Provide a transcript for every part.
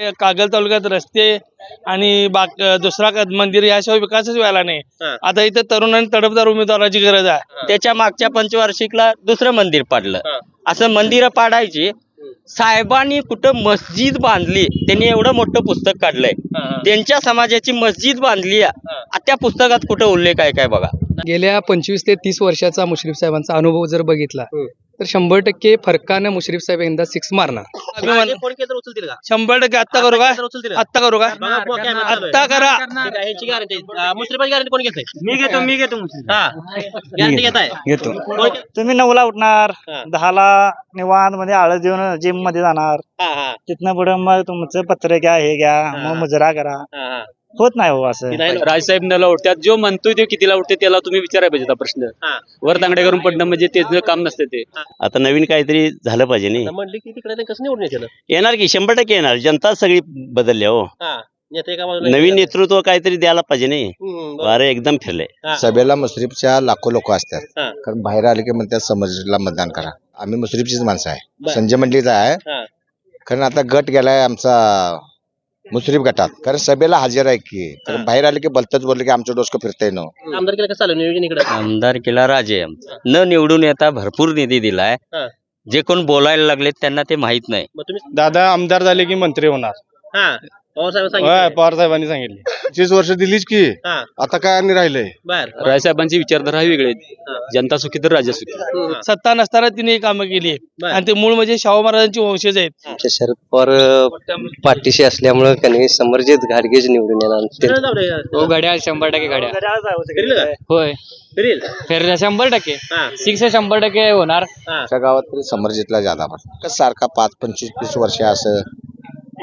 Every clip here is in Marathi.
कागल तालुक्यात रस्ते आणि बाक दुसरा क- मंदिर याशिवाय विकासच व्हायला नाही. आता इथं तरुण आणि तडफदार उमेदवाराची गरज आहे त्याच्या मागच्या पंचवार्षिकला दुसरं मंदिर पाडलं. असं मंदिरं पाडायची साहेबांनी कुठं मस्जिद बांधली त्यांनी एवढं मोठं पुस्तक काढलंय. त्यांच्या समाजाची मस्जिद बांधली त्या पुस्तकात कुठं उल्लेख आहे काय बघा गेल्या पंचवीस ते तीस वर्षाचा मुश्रीफ साहेबांचा अनुभव जर बघितला. तर शंभर टक्के फरकानं मुश्रीफ साहेब यंदा सिक्स मारणार. उचलतील का? शंभर टक्के आत्ता करू का? आत्ता करू आहे. आत्ता करा. मुश्रीफाची गॅरंटी कोण घेतोय मी घेतो मी घेतो हा. गॅरंटी घेताय? घेतो. तुम्ही नऊला उठणार. दहाला निवांत मध्ये आळस देऊन जिममध्ये जाणार. हा, हा, तिथनं पुढे मग तुमचं पत्र घ्या हे घ्या. मग मुजरा करा. हा, हा. होत नाही हो असं. ती ना. राजसाहेब नला उठतात जो म्हणतोय ते कितीला उठते त्याला तुम्ही विचारायला पाहिजे हा प्रश्न. हा. वर तांगडे करून पडणं म्हणजे त्याचं काम नसतं ते. आता नवीन काहीतरी झालं पाहिजे नाही. म्हणली की तिकडे ते कसं निवडून येतील? येणार की शंभर टक्के येणार. जनता सगळी बदलली हो. हा. नेते एका बाजूला नवीन नेतृत्व काहीतरी द्यायला पाहिजे नाही. वारे एकदम फिरले. सभेला मुश्रीफच्या लाखो लोक असतात. कारण बाहेर आले की म्हणतात समजला मतदान करा. आम्ही मुश्रीफचीच माणसं आहे. संजय मंडलीचा आहे. कारण आता गट गेलाय आमचा मुश्रीफ गटात. कारण सभेला हजर आहे की. कारण बाहेर आले की भलतच बोलले की आमचं डोसकं फिरतंय ना. आमदार केलं कसं चालू नियोजन इकडे? आमदार केला राजे. आमचा न निवडून येता भरपूर निधी दिलाय. हा. जे कोण बोलायला लागले त्यांना ते माहीत नाही. मग तुम्ही दादा आमदार झाले की मंत्री होणार. हा. पवार साहेब होय, सांगितलं पवार साहेबांनी सांगितले. पंचवीस वर्ष दिलीच की हा. आता काय आणि राहिलंय बर. राजसाहेबांची विचारधारा वेगळी आहे. जनता सुखी तर राजा सुखी. सत्ता नसताना तिने कामं केली. बर. आणि ते मूळ म्हणजे शाहू महाराजांची वंशज आहेत. आमच्या शरद पवार पाठीशी असल्यामुळे त्यांनी समर्जित घाडगेच निवडून येणार. जाऊ. हो घड्याळ शंभर टक्के करील का? होय. करील शंभर टक्के. हा. सिक्स शंभर टक्के होणार. हा. आमच्या गावात तरी समर्जितला जादा सारखा पाच पंचवीस तीस वर्ष असं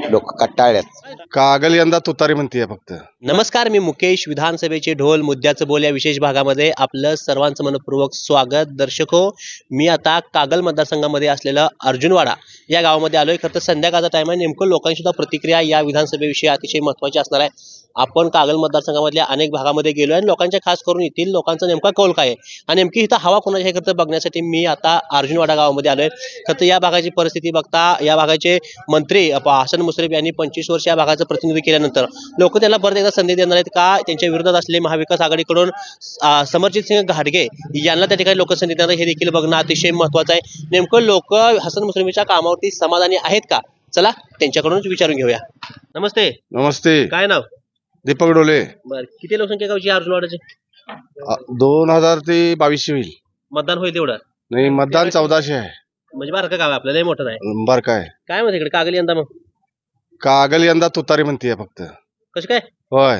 लोक कट्टाळ्यात कागल यंदा तुतारी म्हणतीये फक्त. नमस्कार मी मुकेश विधानसभेचे ढोल मुद्द्याचं बोल या विशेष भागामध्ये आपलं सर्वांचं मनपूर्वक स्वागत. दर्शक हो मी आता कागल मतदारसंघामध्ये असलेलं अर्जुनवाडा या गावामध्ये आलोय. खरं तर संध्याकाळचा टाइम आहे. नेमकं लोकांची सुद्धा प्रतिक्रिया या विधानसभेविषयी अतिशय महत्वाची असणार आहे. आपण कागल मतदारसंघामधल्या अनेक भागामध्ये गेलो आणि लोकांच्या खास करून येथील लोकांचा नेमका कौल काय आहे? आणि नेमकी इथं हवा कोणाच्या हे करतं बघण्यासाठी मी आता अर्जुनवाडा गावामध्ये आलोय. खरं तर या भागाची परिस्थिती बघता या भागाचे मंत्री हसन मुश्रीफ यांनी पंचवीस वर्ष या भागाचं प्रतिनिधी केल्यानंतर लोक त्यांना परत एकदा संधी देणार आहेत का? त्यांच्या विरोधात असलेले महाविकास आघाडीकडून समरजित सिंह घाटगे यांना त्या ठिकाणी लोक संधी देणार हे देखील बघणं अतिशय महत्वाचं आहे. नेमकं लोक हसन मुश्रीफच्या कामावरती समाधानी आहेत का? चला त्यांच्याकडूनच विचारून घेऊया. नमस्ते. नमस्ते. काय नाव? दीपक डोले. बर किती लोकसंख्या गावची आहे अर्जुनवाड्याची दोन हजार ते बावीसशे होईल. मतदान होईल तेवढं? नाही मतदान चौदाशे आहे. म्हणजे बारकं गाव आहे आपल्याला लय मोठं नाही. बर काय काय म्हणते इकडे कागल यंदा मग? कागल यंदा तुतारी म्हणतीये फक्त. कसं काय? होय.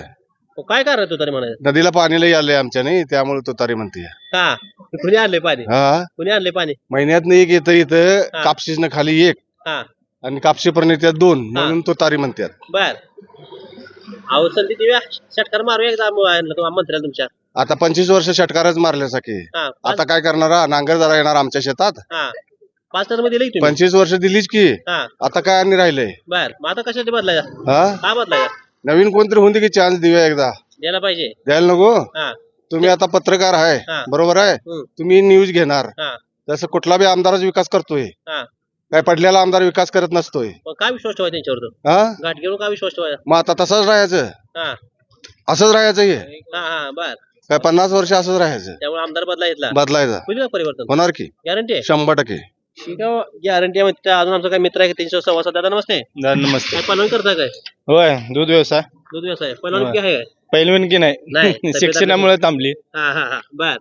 हो, काय कारण तू तरी म्हणायचं? नदीला पाणी लई आले आमच्या नाही त्यामुळे तुतारी म्हणतीये. हा कुणी आणले पाणी. हा. कुणी आणले पाणी. महिन्यात एक येतं इथं हा. कापशीनं खाली एक. हा. आणि कापशी पर्यंत येतात दोन म्हणून तुतारी म्हणतात बर. अहो संधी देऊया षटकार मारूया एकदा तुम्हा मंत्र्याला तुमच्या. आता पंचवीस वर्ष षटकारच मारल्यासारखे हा पाच आता काय करणार? नांगर जरा येणार आमच्या शेतात. हा. पाच की तुम्ही. पंचवीस वर्ष दिलीच की. हा. आता काय आणि राहिलंय बर मग आता कशासाठी बदलायचा? हा? का बदलायचा? नवीन कोणतरी होऊन दे की चान्स देऊया एकदा. द्यायला पाहिजे. द्यायला नको? हा. तुम्ही आता पत्रकार आहे. हा. बरोबर आहे? हम्म. तुम्ही न्यूज घेणार. हा. जसं कुठला बी आमदारच विकास करतोय. हा. काय पडलेला आमदार विकास करत नसतोय. मग काय विश्वास ठेवायचा त्यांच्यावर हा? गाठ घेऊन काय विश्वास ठेवायचा? मग आता तसंच राहायचं. हा. असंच राहायचं हे हा हा बर. काय पन्नास वर्ष असंच राहायचं. त्यामुळे आमदार बदला घेतला बदलायचं. होईल का परिवर्तन? होणार की. गॅरंटी आहे शंभर टक्के. ठीक आहे गॅरंटी आहे. अजून आमचा काही मित्र आहे त्यांच्या संवाद साधा दादा नमस्ते. नमस्ते. काय पलवण करता काय? होय दूध व्यवसाय. दूध व्यवसाय. पलवण की आहे काय? की नाही, नाही तब्येत शिक्षणामुळे थांबली. हा हा हा. बर.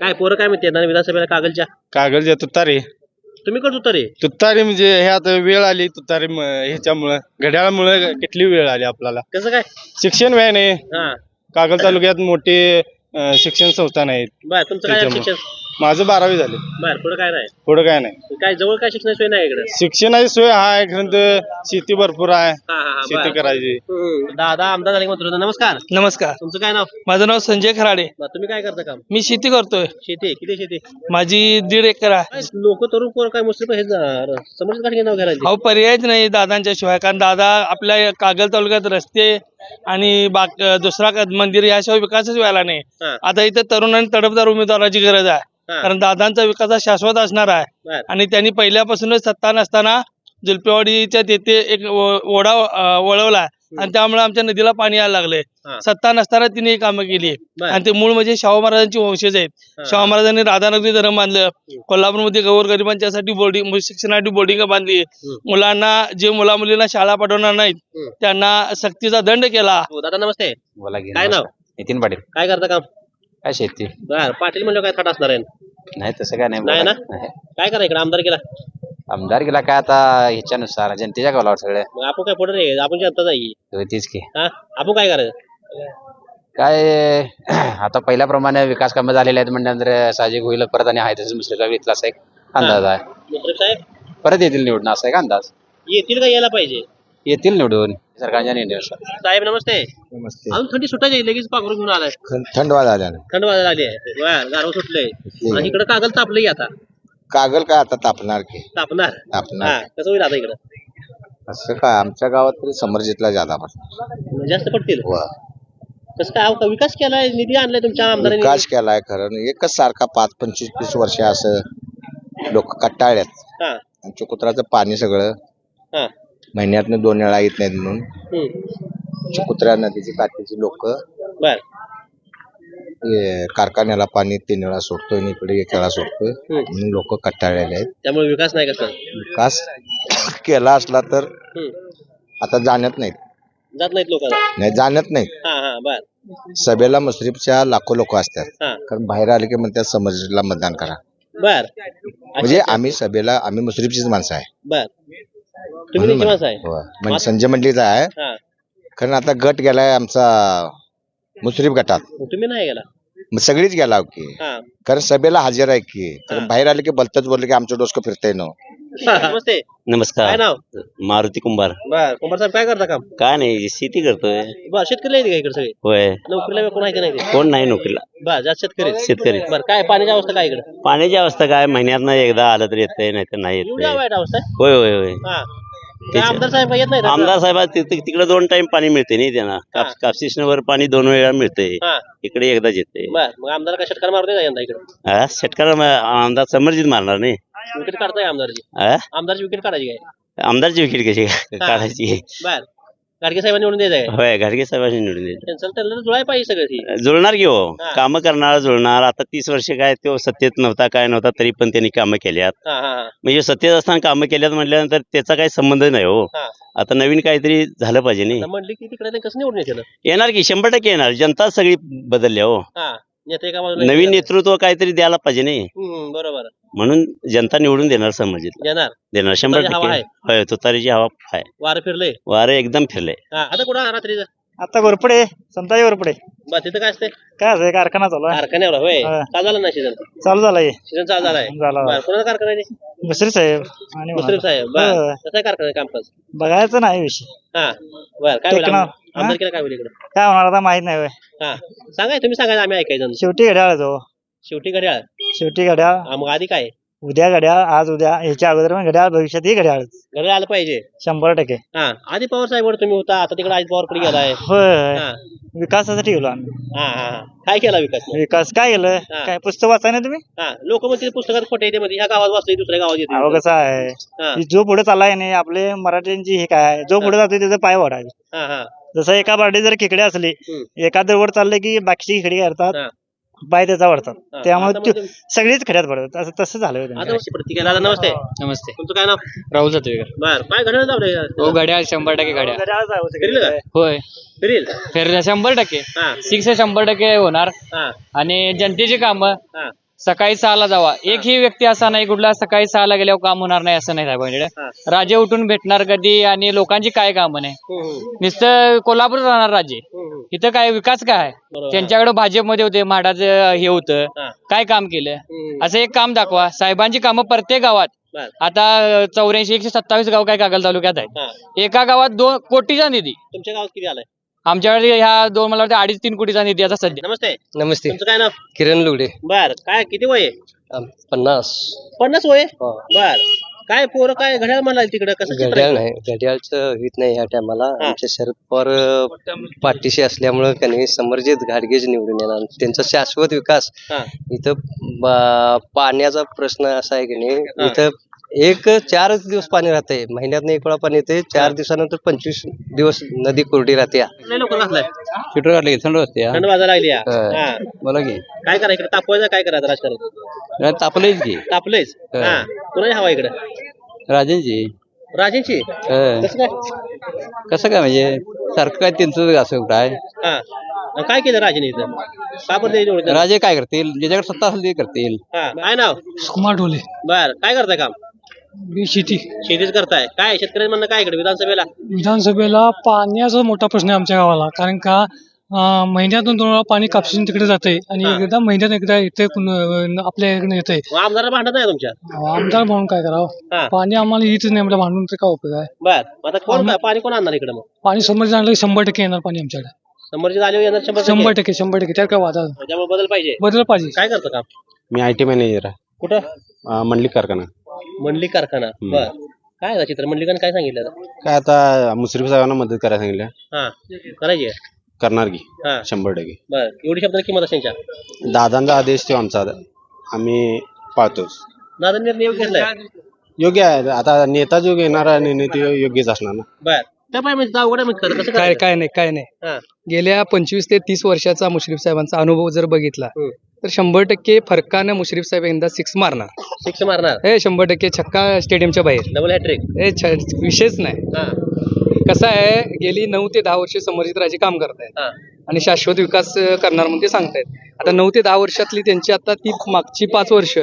काय पोरं काय म्हणते? विधानसभेला कागलच्या? कागलच्या तुतारी. तुम्ही करत होता रे तुतारी म्हणजे हे आता वेळ आली तुतारी म- ह्याच्यामुळं घड्याळामुळे किती वेळ आली आपल्याला? कसं काय? शिक्षण व्हाय नाही. हा. कागल तालुक्यात मोठे अं, शिक्षण संस्था नाहीत. बर तुमचं काय त्याच्यामुळं. शिक्षण? माझं बारावी झाले. बर पुढे काय नाही? पुढं काय नाही. काय जवळ काय शिक्षण सोय नाही इकडे? शिक्षणाची सोय आहे तर शेती भरपूर आहे. हा हा हा शेती. करायची. दादा आमदार झाले म्हणतो नमस्कार. नमस्कार. तुमचं काय नाव? माझं नाव संजय खराडे. बर, तुम्ही काय करता काम? मी शेती करतोय. शेती किती शेती? माझी दीड एकर आहे. लोक तरुण पोरं काय मुस्लिम हे समज काढ नाव घ्यायला अहो पर्यायच नाही दादांच्या शिवाय कारण दादा आपल्या कागल तालुक्यात रस्ते आणि बाक दुसरा क- मंदिर याशिवाय विकासच व्हायला नाही. हा. आता इथं तरुण आणि तडफदार उमेदवाराची गरज आहे. कारण दादांचा विकास हा शाश्वत असणार आहे. आणि त्यांनी पहिल्यापासूनच सत्ता नसताना जुलपेवाडीच्या तिथे एक ओढा वळवला. आणि त्यामुळे आमच्या नदीला पाणी यायला लागले. सत्ता नसताना तिने ही कामं केली. आणि ते मूळ म्हणजे शाहू महाराजांची वंशज आहेत. हा. शाहू महाराजांनी राधानगरी धरण बांधलं. कोल्हापूरमध्ये गौर गरिबांच्यासाठी बोर्डिंग शिक्षणासाठी बोर्डिंग बांधली. मुलांना जे मुला मुलींना शाळा पाठवणार नाहीत. त्यांना सक्तीचा दंड केला. हो, दादा नमस्ते. काय नाव? नितीन पाटील. काय करता काम? काय शेती? बर पाटील म्हणलं काय थाट असणार आहे. नाही तसं काय नाही. ना? नाही. काय करा इकडे आमदार केला आमदार गेला काय आता ह्याच्यानुसार जनतेच्या गावाला सगळ्या मग आपण काय पुढे रे आपण जनता जाई. तो तीच की. हा? आपण काय करायचं? काय आता पहिल्याप्रमाणे विकास कामं झालेले आहेत म्हणल्यानंतर साहजिक होईल परत आणि आहे तसं दुसरं काय इथला असा एक अंदाज आहे. मुश्रीफ साहेब परत येतील निवडून असा एक अंदाज. येतील का यायला पाहिजे? येतील निवडून. सरकारच्या निर्णयानुसार साहेब नमस्ते. नमस्ते. अजून थंडी सुटायची लगेच पाखरू घेऊन आलाय. थंड झाल्यानं थंड वाजायला आली आहे. बर गारव सुटलंय. आणि इकडे कागद तापलंय आता. कागल काय आता तापणार की? तापणार. तापणार. हा कसं होईल आता इकडं? असं काय आमच्या गावात तरी समर्जितला जादा पडणार. जास्त पडतील? व. कसं काय अहो, विकास केलाय निधी आणलाय तुमच्या आमदारांनी? विकास केलाय खरं. एकच सारखा पाच पंचवीस तीस वर्ष असं लोक कट्टाळ्यात हा. आणि चिकुत्राचं पाणी सगळं हा. महिन्यातनं दोन वेळा येत नाहीत म्हणून. चिकुत्रा नदीची काठीची लोक. बर. कारखान्याला पाणी तीन वेळा सोडतोय आणि इकडे एक वेळा सोडतोय. म्हणून लोक कट्टाळलेले आहेत. त्यामुळे विकास नाही कसं विकास केला असला तर. आता जाणत नाहीत. जात नाहीत लोक नाही जाणत नाहीत. हा हा बर. सभेला मुश्रीफच्या लाखो लोक असतात. हा. कारण बाहेर आले की म्हणतात समर्जितला मतदान करा. बर. म्हणजे आम्ही सभेला आम्ही मुश्रीफचीच माणसं आहे. बर. तुम्ही म्हणून त्यांची माणसं आहे? होय. म्हणजे संजय मंडळीचा आहे. हा. कारण आता गट गेलाय आमचा मुश्रीफ गटात. तुम्ही नाही गेला? मग सगळीच गेला की. हा. कारण सभेला हजर आहे की. कारण बाहेर आले की बलतच बोलले की आमचं डोसकं फिरतंय ना. नमस्ते. काय नमस्कार नाव? मारुती कुंभार. बर कुमार साहेब काय करता काम? काय नाही शेती करतोय. बर शेतकरी आहेत का इकडे सगळे? होय. नोकरीला कोण आहे का नाही ते? कोण नाही नोकरीला. बर जास्त शेतकरी आहेत. शेतकरी. बर काय पाण्याची अवस्था काय इकडे? पाण्याची अवस्था काय महिन्यात एकदा आलं तर येतंय नाही तर नाही एवढी येत वाईट अवस्था आहे? होय होय होय. हा. काय आमदार साहेब येत नाही आमदार साहेब तिकडे दोन टाइम पाणी मिळते नाही त्यांना. काप- कापसीवर पाणी दोन वेळा मिळते हा. इकडे एकदाच येते बर मग आमदार का षटकार मारते का यंदा इकडे? शेतकऱ्याला आमदार समर्जित मारणार नाही. विकेट काढताय आमदारची? आमदारची विकेट काढायची काय? आमदारची विकेट कशी काढायची? बर. गाडगे साहेबांनी निवडून द्यायचं होय घाडगे साहेबांनी निवडून त्यांचं त्यांना जुळाय पाहिजे सगळं ती. जुळणार की हो? हा. कामं करणार जुळणार. आता तीस वर्ष काय तो सत्तेत नव्हता काय नव्हता तरी पण त्यांनी कामं केल्यात. हा हा हा. म्हणजे सत्तेत असताना कामं केल्यात म्हटल्यानंतर त्याचा काही संबंध नाही हो. हा. आता नवीन काहीतरी झालं पाहिजे नाही. तर म्हणली की तिकडे ते कसं निवडून येतील? येणार की शंभर टक्के येणार. जनता सगळी बदलली हो. हा. नेते एका बाजूला नवीन नेतृत्व काहीतरी द्यायला पाहिजे नाही. हम्म, बरोबर. म्हणून जनता निवडून देणार समजित. येणार देणार. शंभर हवा टक्के होय तुतारीची हवा आहे. वारं फिरलंय. वारे एकदम फिरले हा आता कुठं आहे रात्रीचं? आता घोरपडे संताजी घोरपडे बस तिथं काय असते काय असं कारखाना चालू आहे. कारखान्यावर होय. हा. का झालं नाही सीझन? चालू झालाय सीझन चालू झालाय झाला. बरं कोणाचा कारखाना आहे ते? मुश्रीफ साहेब आणि मुश्रीफ साहेब कसं आहे कारखाना कामकाज? बघायचं नाही विषय. हा बर काय होईल टेकणार. आम- आमदार केलं काय होईल इकडं? काय होणार आता माहीत नाही होय. हा सांगा तुम्ही सांगा आम्ही ऐकायचं. शेवटी घड्याळ तो. शेवटी घड्याळ? शेवटी घड्याळ. हा, मग आधी काय? उद्या घड्याळ आज उद्या ह्याच्या अगोदर पण घड्याळ भविष्यात ही घड्याळ. घड्याळ आलं पाहिजे. शंभर टक्के. हा आधी पवार साहेब तुम्ही होता आता तिकडे आधी पवारकडे गेलाय? होय हा. विकासासाठी गेलो आम्ही. हा हा हा. काय केला विकास? विकास काय केलं? हा. काय पुस्तक वाचाय ना तुम्ही? हा लोक म्हणते पुस्तकात खोटे येते मध्ये ह्या गावात वाचले दुसऱ्या गावात अहो येते कसं आहे? हा. की जो पुढे चाललाय नाही आपले मराठ्यांची हे काय जो पुढे जातोय त्याचा पाय वाढायचे. हा हा. जसं एका पार्टी जर खेकडे असली हम्म. एखादं वर चालले की बाकीची खेकडे करतात हा. पाय त्याचा वाढतात हा. त्यामुळे त्यो- मग सगळीच खड्यात पडतात. असं तसं झालं होतं आता अशी प्रतिक्रिया दादा नमस्ते. नमस्ते. तुमचं काय नाव? राहुल जातोय बर काय लावलंय? हो घड्याळ शंभर टक्के घड्याळ. फिरलं का? होय. फिरेल? फेर शंभर टक्के. हा. सिक्स शंभर टक्के होणार. हा. आणि जनतेची कामं हा. सकाळी सहाला जावा. एकही व्यक्ती असा नाही कुठला सकाळी सहाला गेल्यावर काम होणार नाही असं नाही हा. साहेबांकडे राजे उठून भेटणार कधी आणि लोकांची काय कामं नाही. हम्म, नुसतं कोल्हापूर राहणार राजे. हम्म. इथं काय विकास काय आहे? बरोबर. त्यांच्याकडे भाजपमध्ये होते म्हाडाचं हे होतं हा. काय काम केलं हम्म. असं एक काम दाखवा साहेबांची कामं प्रत्येक गावात बर. आता चौऱ्याऐंशी एकशे सत्तावीस गाव काय कागल तालुक्यात आहेत हा. एका गावात दोन कोटीचा निधी तुमच्या गावात किती आलाय आमच्याकडे ह्या दोन मला वाटतं अडीच तीन कोटीचा निधी आता सध्या नमस्ते नमस्ते तुमचं काय नाव किरण लुगडे बर काय किती वय आहे? पन्नास पन्नास वय हो. बर काय पोरं काय घड्याळ म्हणाल तिकडे कसं चित्र घड्याळ आहे? नाही घड्याळचं हित नाही या टायमाला हा. आमच्या शरद पवार अं, पाठीशी असल्यामुळं त्यांनी समर्जित घाडगेज निवडून येणार त्यांचा शाश्वत विकास हा. इथं बा- पाण्याचा प्रश्न असा आहे की नाही इथं एक चारच दिवस पाणी राहते महिन्यात एक वेळा पाणी येते चार दिवसानंतर पंचवीस दिवस नदी कोरडी राहते लय लवकर घातलाय फिटर काढले थंड असते थंड वाजायला लागली या. हा. हा. बोला की. काय करायचं इकडे? तापवायचं काय करायचं राजकारण? तापलेच की. तापलेच हा. हा. कुणाची हवा इकडे? राजेंची. राजेंची? हं. कसं काय? कसं काय म्हणजे सारखं काय त्यांचं असं काय? हा. काय केलं राजेने इथं? का बरं? राजे काय करतील? ज्याच्याकडे सत्ता असेल ते करतील. हा. काय नाव? कुमार ढोले. बर. काय करताय काम? बी शेती शेतीच करताय. काय शेतकऱ्यांचं म्हणणं काय इकडे विधानसभेला? विधानसभेला पाण्याचा मोठा प्रश्न आहे आमच्या गावाला. कारण का अं, महिन्यातून दोन वेळा पाणी कापसून तिकडे जाते आणि हा. एकदा महिन्यात एकदा येते आपल्या इकडे येते मग आमदार भांडत नाही तुमच्या? आमदार म्हणून काय हा. करावं पाणी आम्हाला येतच नाही म्हणजे भांडून तर काय उपयोग आहे? बर. मग आता कोण पाणी कोण आणणार इकडे मग? पाणी समोर आणलं की शंभर टक्के येणार पाणी आमच्याकडे. समोरचे येणार शंभर टक्के. शंभर टक्के शंभर टक्के. त्यात काय वादा त्यामुळे बदल पाहिजे. बदल पाहिजे. काय करतं काम? मी आय टी मॅनेजर आहे. कुठं? मंडली कारखाना. मंडली कारखाना. बर. काय चित्र? मंडलिकाने काय सांगितलं आता? काय आता मुश्रीफ साहेबांना मदत करायला सांगितलं. हा. करायची आहे? करणार की. हा. शंभर टक्के. बर. एवढी शब्द किंमत असेल त्यांच्या दादांचा आदेश तो आमचा. आम्ही पाळतोच दादा निर्णय घेतलाय? योग्य आहे. आता नेता जो घेणारा निर्णय ते योग्यच असणार ना. बर. त्या पाय म्हणजे अवघड आहे म्हणजे खरं. कसं काय? काय नाही काय नाही. हा. गेल्या पंचवीस ते तीस वर्षाचा मुश्रीफ साहेबांचा अनुभव जर बघितला हम्म. तर शंभर टक्के फरकानं मुश्रीफ साहेब यंदा सिक्स मारणार. सिक्स मारणार? हे शंभर टक्के छक्का स्टेडियमच्या बाहेर. डबल हॅट्रिक हे छ- विषयच नाही. हा. कसं आहे गेली नऊ ते दहा वर्ष समर्जित राजे काम करतायत. आणि शाश्वत विकास करणार म्हणून ते सांगतायत. आता नऊ ते दहा वर्षातली त्यांची आता ती मागची पाच वर्ष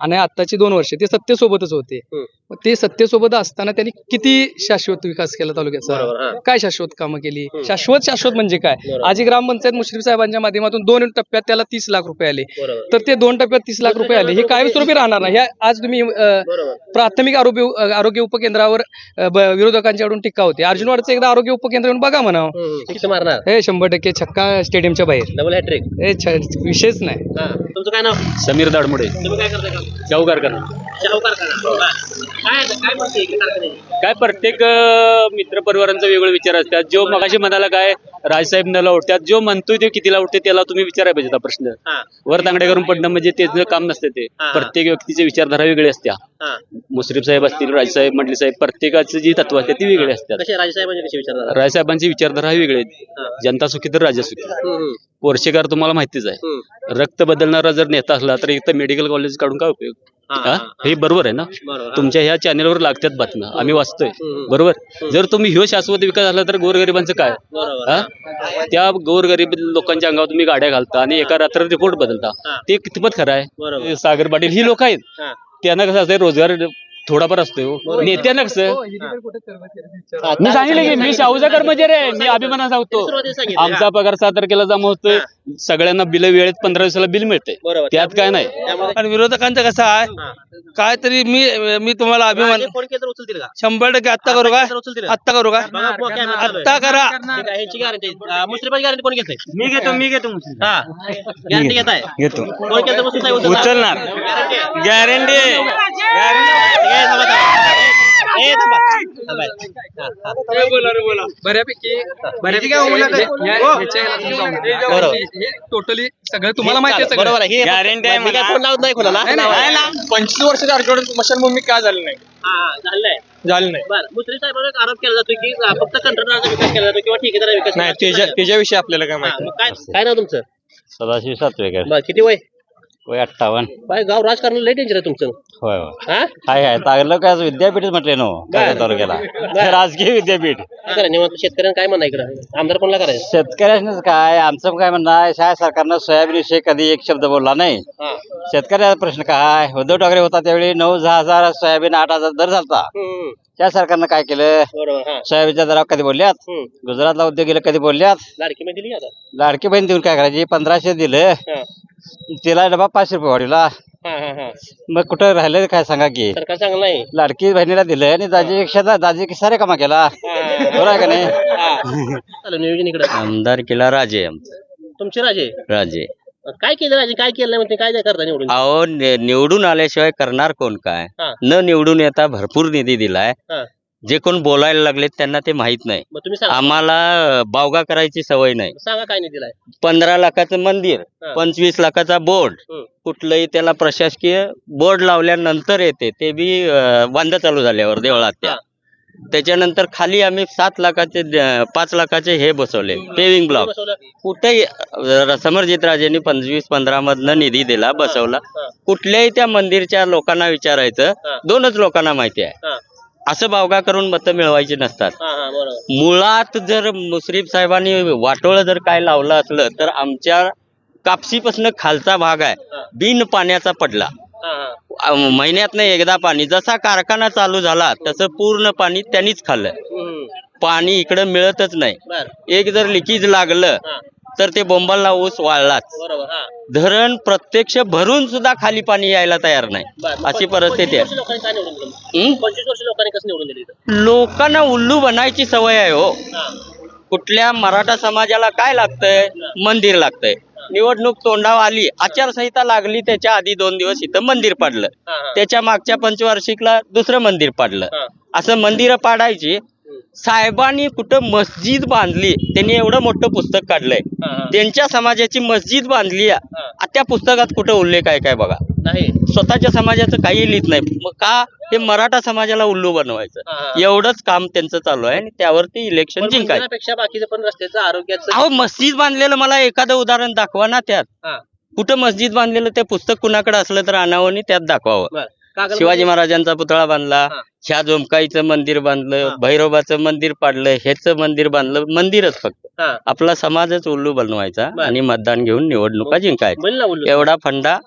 आणि आताची दोन वर्ष ते सत्तेसोबतच होते. ते सत्तेसोबत असताना त्यांनी किती शाश्वत विकास केला. तालुक्याचा? काय शाश्वत कामं केली? शाश्वत शाश्वत म्हणजे काय? आजी ग्रामपंचायत मुश्रीफ साहेबांच्या माध्यमातून दोन टप्प्यात त्याला तीस लाख रुपये आले. तर ते दोन टप्प्यात तीस लाख रुपये आले. हे कायमस्वरूपी राहणार नाही. आज तुम्ही प्राथमिक आरोग्य आरोग्य उपकेंद्रावर विरोधकांच्याकडून टीका होते. अर्जुनवाडचं एकदा आरोग्य उपकेंद्र येऊन बघा म्हणा मारणार? हे शंभर टक्के छक्का स्टेडियमच्या बाहेर. डबल हॅट्रिक हे छ- विषयच नाही. हा. तुमचं काय नाव? समीर दाडमुडे. तुम्ही काय करताय काम बर. काय प्रत्येक मित्र परिवारांचा वेगळे विचार असतात. जो मगाशी म्हणाला काय राजसाहेब नला उठतात जो म्हणतोय ते कितीला उठते त्याला तुम्ही विचारायला पाहिजे हा प्रश्न. हा. वर तांगडे करून पडणं म्हणजे त्याचं काम नसतं ते. हा. प्रत्येक व्यक्तीची विचारधारा वेगळी असत्या हा. मुश्रीफ साहेब असतील राजसाहेब मंडली साहेब प्रत्येकाची जी तत्व असतात ती वेगळी असतात. राजेसाहेबांचे विचारतात राजसाहेबांची विचारधारा ही वेगळी जनता सुखी तर राजा सुखी. पोर्शेकार तुम्हाला माहितीच आहे. रक्त बदलणारा जर नेता असला तर इथं मेडिकल कॉलेज काढून काय उपयोग? हा? हे? बरोबर आहे ना? तुमच्या ह्या चॅनेलवर लागतात बातम्या. आम्ही वाचतोय. बरोबर? जर तुम्ही ह्यो शाश्वत विकास झाला तर गोरगरिबांचं काय? हा? त्या गोरगरीब लोकांच्या अंगावर तुम्ही गाड्या घालता आणि एका रात्र रिपोर्ट बदलता. ते कितपत खरं आहे? सागर पाटील ही लोक आहेत. त्यांना कसं असतं रोजगार थोडाफार असतोय हो. नेत्यांना कसं मी सांगितलं की मी शाहूचा कर्मचारी आहे मी अभिमाना सांगतो. आमचा पगार सहा तारखेला जमा होतोय. सगळ्यांना बिल वेळेत पंधरा दिवसाला बिल मिळते त्यात काय नाही. आणि विरोधकांचं कसं आहे? काय तरी मी मी तुम्हाला अभिमान शंभर टक्के आत्ता करू का? आत्ता करू का? आत्ता करा. मी घेतो मी घेतो हा. गॅरंटी घेताय? घेतो. उचलणार. गॅरंटी बऱ्यापैकी टोटली सगळं तुम्हाला माहिती आहे बरोबर आहे. गॅरंटी आहे मी काय फोन लावत नाही कोणाला. पंचवीस वर्षाच्या आठवड्यात स्मशानभूमी का झालं नाही? हा, झालंय. झालं नाही. आरोप केला जातो की फक्त कंत्राटदाराचा विकास केला जातो किंवा ठेकेदारा विकास जातो. त्याच्याविषयी आपल्याला काय हा, मग काय काय नाव तुमचं? सदाशिव सातवेकर किती वय? वय अठ्ठावन्न. बाय गाव राजकारण लय डेंजर आहे तुमचं. होय होय. हा? हाय काय विद्यापीठच म्हटले नो बरं. तालुक्याला राजकीय विद्यापीठ. काय करा निवांत शेतकऱ्यांना काय म्हणा इकडं? आमदार कोणाला करायचं? शेतकऱ्यांनाच काय आमचं काय म्हणणं आहे शाळा सरकारनं सोयाबीन विषयी कधी एक शब्द बोलला नाही. हा. शेतकऱ्याचा प्रश्न काय उद्धव ठाकरे होता त्यावेळी नऊ दहा हजार सोयाबीन आठ हजार दर झालता. हम्म, त्या सरकारनं काय केलं? बरोबर हा. सोयाबीनच्या दरावर कधी बोलल्यात? हम्म. गुजरातला उद्योग गेले कधी बोलल्यात? लाडकी मी दिली आता? लाडकी बहीण देऊन काय करायची? पंधराशे दिलं. हा. तिला डबा पाचशे रुपये वाढीला. हा हा हा. मग कुठं राहिलं काय सांगा की. सरकार चांगलं नाही. लाडकी बहिणीला दिलं आणि दाजी क्षेत्रात दाजी सारे कामा केला. बरोबर आहे का नाही? चालेल नियोजन इकडं. आमदार केला राजे. तुमचे राजे? राजे. काय केलं राजे? काय केलं नाही? म्हणते काय नाही करता निवडून? अहो नि- निवडून आल्याशिवाय करणार कोण काय? हा. न निवडून येता भरपूर निधी दिलाय. हा. जे कोण बोलायला लागलेत त्यांना ते माहीत नाही मग तुम्ही सांगा आम्हाला बावगा करायची सवय नाही सांगा काय दिलाय पंधरा लाखाचं मंदिर हा. पंचवीस लाखाचा बोर्ड हम्म. कुठलंही त्याला प्रशासकीय बोर्ड लावल्यानंतर येते ते बी अं, चालू झाल्यावर देवळात त्या हा. त्याच्यानंतर खाली आम्ही सात लाखाचे पाच लाखाचे हे बसवले पेविंग ब्लॉक बसवलं? कुठेही अं, समरजित राजेंनी पंचवीस पंधरा मधनं निधी दिला बसवला हा. कुठल्याही त्या मंदिरच्या लोकांना विचारायचं हा. दोनच लोकांना माहिती आहे हा. असं बावगा करून मतं मिळवायची नसतात. मुळात जर मुश्रीफ साहेबांनी वाटोळं जर काय लावलं असलं तर आमच्या कापसीपासून खालचा भाग आहे. बिन पाण्याचा पडला. हा हा. महिन्यातनं एकदा पाणी जसा कारखाना चालू झाला तसं पूर्ण पाणी त्यांनीच खाल्लं. पाणी इकडं मिळतच नाही. एक जर लिकीज लागलं तर ते बोंबाला ऊस वाळलाच. बरोबर हा. धरण प्रत्यक्ष भरून सुद्धा खाली पाणी यायला तयार नाही. बर अशी पंचवीस परिस्थिती आहे. लोकांनी काय निवडून दिलं? हं? पंचवीस वर्ष लोकांनी कसं निवडून दिली इथं? लोकांना उल्लू बनायची सवय आहे हो. हा. कुठल्या मराठा समाजाला काय लागतंय? मंदिर लागतंय. निवडणूक तोंडावर आली आचारसंहिता लागली त्याच्या आधी दोन दिवस इथं मंदिर पाडलं. हा हा. त्याच्या मागच्या पंचवार्षिकला दुसरं मंदिर पाडलं. हा. असं मंदिरं पाडायची साहेबांनी कुठं मस्जिद बांधली त्यांनी एवढं मोठं पुस्तक काढलंय. त्यांच्या समाजाची मस्जिद बांधली त्या पुस्तकात कुठं उल्लेख आहे काय बघा? नाही. स्वतःच्या समाजाचं काही लिहित नाही. मग का हे मराठा समाजाला उल्लू बनवायचं. एवढंच काम त्यांचं चालू आहे आणि त्यावरती इलेक्शन जिंकायचं. मंदिरापेक्षा बाकीचं पण रस्त्याचं आरोग्याचं अहो मस्जिद बांधलेलं मला एखादं उदाहरण दाखवा ना त्यात. कुठं मस्जिद बांधलेलं ते पुस्तक कुणाकडे असलं तर आणावं आणि त्यात दाखवावं. शिवाजी महाराजांचा पुतळा बांधला. ह्या जोमकाईचं मंदिर बांधलं. भैरोबाचं मंदिर पाडलं ह्याचं मंदिर बांधलं मंदिरच फक्त. आपला समाजच उल्लू बनवायचा. आणि मतदान घेऊन निवडणुका जिंकायच्या. बोललो एवढा फंडा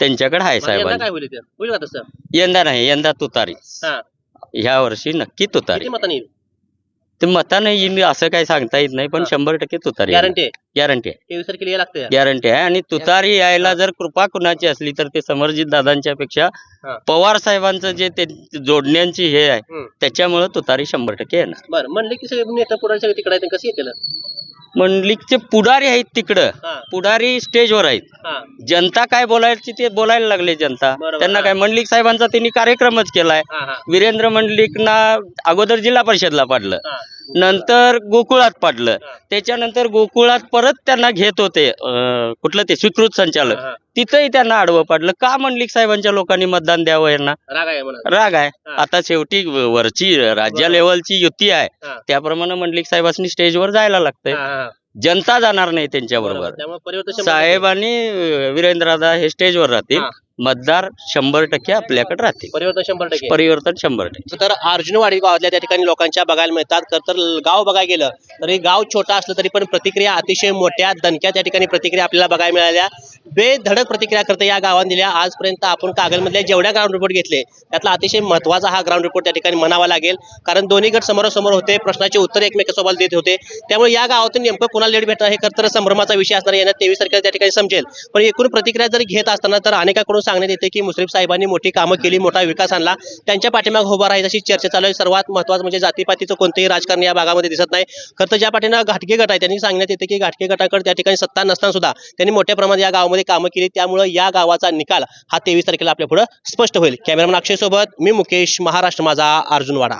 त्यांच्याकडे आहे मग यंदा साहेबांनी. नाही यंदा तुतारी. ह्या वर्षी नक्की तुतारी. ते मताने येईल असं काही सांगता येत नाही पण. शंभर टक्के तुतारी गॅरंटी आहे. तेवीस तारखेला यायला लागतं गॅरंटी आहे. आणि तुतारी यायला जर कृपा कुणाची असली तर ते समरजित दादांच्या पेक्षा. पवार साहेबांचं जे ते जोडण्यांची हे आहे. त्याच्यामुळे तुतारी शंभर टक्के येणार. बरं म्हणले की सगळे नेता पुढे सगळे तिकडे आहेत कसं केलं? मंडलिकचे पुढारी आहेत तिकडं. पुढारी स्टेजवर आहेत. जनता काय बोलायची ते बोलायला लागले जनता. त्यांना. काय मंडलिक साहेबांचा त्यांनी कार्यक्रमच केलाय. वीरेंद्र मंडलिकना अगोदर जिल्हा परिषदला पाडलं. नंतर गोकुळात पाडलं. त्याच्यानंतर गोकुळात परत त्यांना घेत होते कुठलं ते स्वीकृत संचालक. तिथंही त्यांना आडवं पाडलं का मंडलिक साहेबांच्या लोकांनी मतदान द्यावं यांना राग आहे म्हणा राग आहे. आता शेवटी वरची राज्य. लेवलची युती आहे. त्याप्रमाणे मंडलिक साहेबांनी स्टेजवर जायला लागतंय. जनता जाणार नाही त्यांच्या बरोबर. बरोबर त्यामुळे परिवर्तन शंभर टक्के. साहेबांनी वीरेंद्रदा हे स्टेजवर राहतील. मतदार शंभर टक्के आपल्याकडे राहतील. परिवर्तन शंभर टक्के. परिवर्तन शंभर टक्के. तर अर्जुनवाडी गावातल्या त्या ठिकाणी लोकांच्या बघायला मिळतात. खर तर गाव बघायला गेलं तर हे गाव छोटा असलं तरी पण प्रतिक्रिया अतिशय मोठ्या दणक्या त्या ठिकाणी प्रतिक्रिया आपल्याला बघायला मिळाल्या. बेधडक प्रतिक्रिया करता या गावात दिल्या. आजपर्यंत आपण कागलमधल्या जेवढ्या ग्राउंड रिपोर्ट घेतले त्यातला अतिशय महत्त्वाचा हा ग्राउंड रिपोर्ट त्या ठिकाणी म्हणावा लागेल. कारण दोन्ही गट समोरासमोर होते प्रश्नाचे उत्तर एकमेकांसोबत देत होते. त्यामुळे या गावातून नेमकं कुणाला लेट भेटणार हे खरं तर संभ्रमाचा विषय असणार. येत्या तेवीस तारखेला त्या ठिकाणी समजेल. पण एकूण प्रतिक्रिया जर घेत असताना तर अनेकांकडून सांगण्यात येते की मुश्रीफ साहेबांनी मोठी कामं केली मोठा विकास आणला. त्यांच्या पाठीमागे उभा राहील अशी चर्चा चालू आहे. सर्वात महत्वाचं म्हणजे जातीपातीचं कोणतेही राजकारण या भागामध्ये दिसत नाही. खरं तर ज्या पाठीनं घाटगे गट आहे त्यांनी सांगण्यात येते की घाटगे गटाकडे त्या ठिकाणी सत्ता नसताना सुद्धा त्यांनी मोठ्या प्रमाणात या गावामध्ये कामं केली. त्यामुळे या गावाचा निकाल हा तेवीस तारखेला आपल्या पुढे स्पष्ट होईल. कॅमेरामन अक्षय सोबत मी मुकेश महाराष्ट्र माझा अर्जुनवाडा.